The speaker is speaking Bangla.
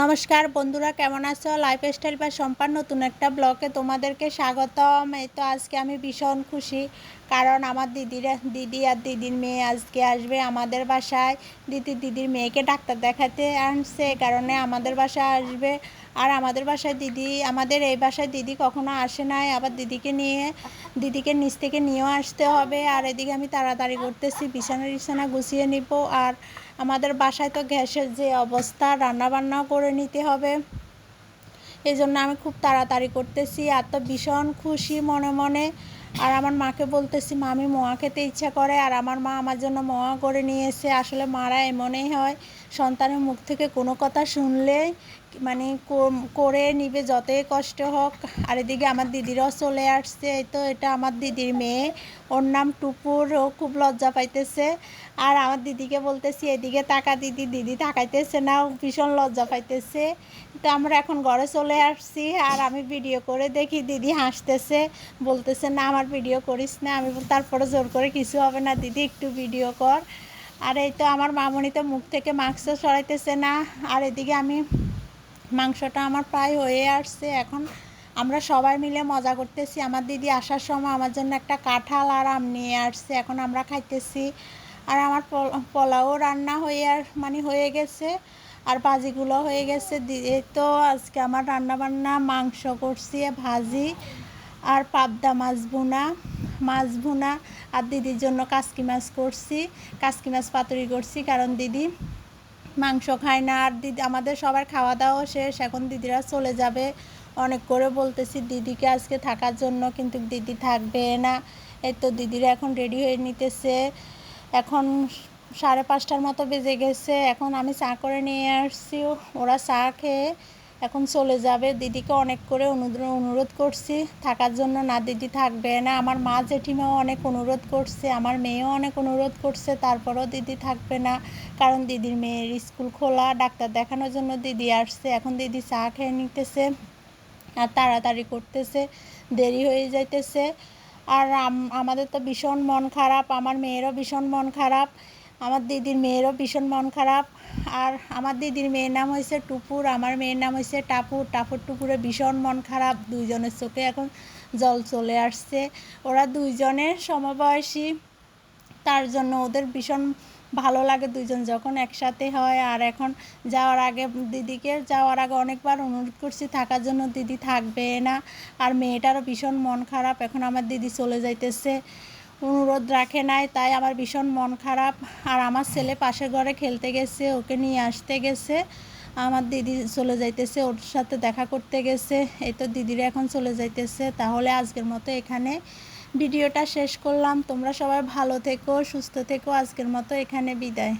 নমস্কার বন্ধুরা, কেমন আছো? লাইফস্টাইল বা সম্পান নতুন একটা ব্লগে তোমাদেরকে স্বাগতম। এই তো আজকে আমি ভীষণ খুশি, কারণ আমার দিদিরা, দিদি আর দিদির মেয়ে আজকে আসবে আমাদের বাসায়। দিদি, দিদির মেয়েকে ডাক্তার দেখাতে আনছে কারণে আমাদের বাসায় আসবে। আর আমাদের বাসায় দিদি, আমাদের এই বাসায় দিদি কখনো আসে নাই, আবার দিদিকে নিয়ে, দিদিকে নিচ থেকে নিয়েও আসতে হবে। আর এদিকে আমি তাড়াতাড়ি করতেছি বিছানা টিছানা গুছিয়ে নিব। আর আমাদের বাসায় তো গ্যাসের যে অবস্থা রান্না বান্নাও করে নিতে হবে। এই জন্য আমি খুব তাড়াতাড়ি করতেছি। আর তো ভীষণ খুশি মনে মনে। আর আমার মাকে বলতেছি মা আমি মোয়া খেতে ইচ্ছা করে। আর আমার মা আমার জন্য মোয়া করে নিয়েছে আসলে মারা এমনই হয় সন্তানের মুখ থেকে কোনো কথা শুনলেই মানে করে নিবে যতই কষ্ট হোক। আর এদিকে আমার দিদিরাও চলে আসছে, এই তো এটা আমার দিদির মেয়ে। ওর নাম টুপুর, ও খুব লজ্জা পাইতেছে। আর আমার দিদিকে বলতেছি, এদিকে তাকা দিদি দিদি তাকাইতেছে না ভীষণ লজ্জা পাইতেছে। তো আমরা এখন ঘরে চলে আসছি আর আমি ভিডিও করে দেখি, দিদি হাসতেছে, বলতেছে, না, আমার ভিডিও করিস না। আমি তারপরে জোর করে কিছু হবে না, দিদি, একটু ভিডিও কর। আর এই তো আমার মামনি তো মুখ থেকে মাস্ক সরাইতেছে না। আর এদিকে আমি মাংসটা আমার প্রায় হয়ে আসছে। এখন আমরা সবাই মিলে মজা করতেছি। আমার দিদি আসার সময় আমার জন্য একটা কাঁঠাল আর আম নিয়ে আসছে। এখন আমরা খাইতেছি। আর আমার পোলাও রান্না হয়ে আর মানে হয়ে গেছে। আর ভাজিগুলো হয়ে গেছে। এই তো আজকে আমার রান্না বান্না মাংস করছি, ভাজি আর পাবদা মাছ ভুনা। মাছ ভুনা আর দিদির জন্য কাসকি মাছ করছি, কাসকি মাছ পাতুরি করছি কারণ দিদি মাংস খায় না আর দিদি, আমাদের সবার খাওয়া দাওয়া শেষ, এখন দিদিরা চলে যাবে। অনেক করে বলতেছি দিদিকে আজকে থাকার জন্য, কিন্তু দিদি থাকবে না। এই তো দিদিরা এখন রেডি হয়ে নিতেছে। এখন সাড়ে পাঁচটার মতো বেজে গেছে, এখন আমি চা করে নিয়ে আসছি। ওরা চা খেয়ে এখন চলে যাবে। দিদিকে অনেক করে অনুরোধ করছি, থাকার জন্য না, দিদি থাকবে না। আমার মা জেঠিমাও অনেক অনুরোধ করছে, আমার মেয়েও অনেক অনুরোধ করছে, তারপরেও দিদি থাকবে না। কারণ দিদির মেয়ের স্কুল খোলা, ডাক্তার দেখানোর জন্য দিদি আসছে। এখন দিদি চা খেয়ে নিতেছে আর তাড়াতাড়ি করতেছে, দেরি হয়ে যাইতেছে। আর আমাদের তো ভীষণ মন খারাপ, আমার মেয়েরও ভীষণ মন খারাপ। আমার দিদির মেয়েরও ভীষণ মন খারাপ। আর আমার দিদির মেয়ের নাম হয়েছে টুপুর, আমার মেয়ের নাম হয়েছে টাপুর। টাপুর টুপুরে ভীষণ মন খারাপ, দুইজনের চোখে এখন জল চলে আসছে। ওরা দুইজনের সমবয়সী, তার জন্য ওদের ভীষণ ভালো লাগে দুজন যখন একসাথে হয়। আর এখন যাওয়ার আগে দিদিকে, যাওয়ার আগে অনেকবার অনুরোধ করছি, থাকার জন্য দিদি থাকবে না। আর মেয়েটারও ভীষণ মন খারাপ, এখন আমার দিদি চলে যাইতেছে। অনুরোধ রাখে নাই, তাই আমার ভীষণ মন খারাপ। আর আমার ছেলে পাশের ঘরে খেলতে গেছে, ওকে নিয়ে আসতে গেছে। আমার দিদি চলে যাইতেছে, ওর সাথে দেখা করতে গেছে। এই তো দিদির এখন চলে যাইতেছে। তাহলে আজকের মতো এখানে ভিডিওটা শেষ করলাম। তোমরা সবাই ভালো থেকো, সুস্থ থেকো। আজকের মতো এখানে বিদায়।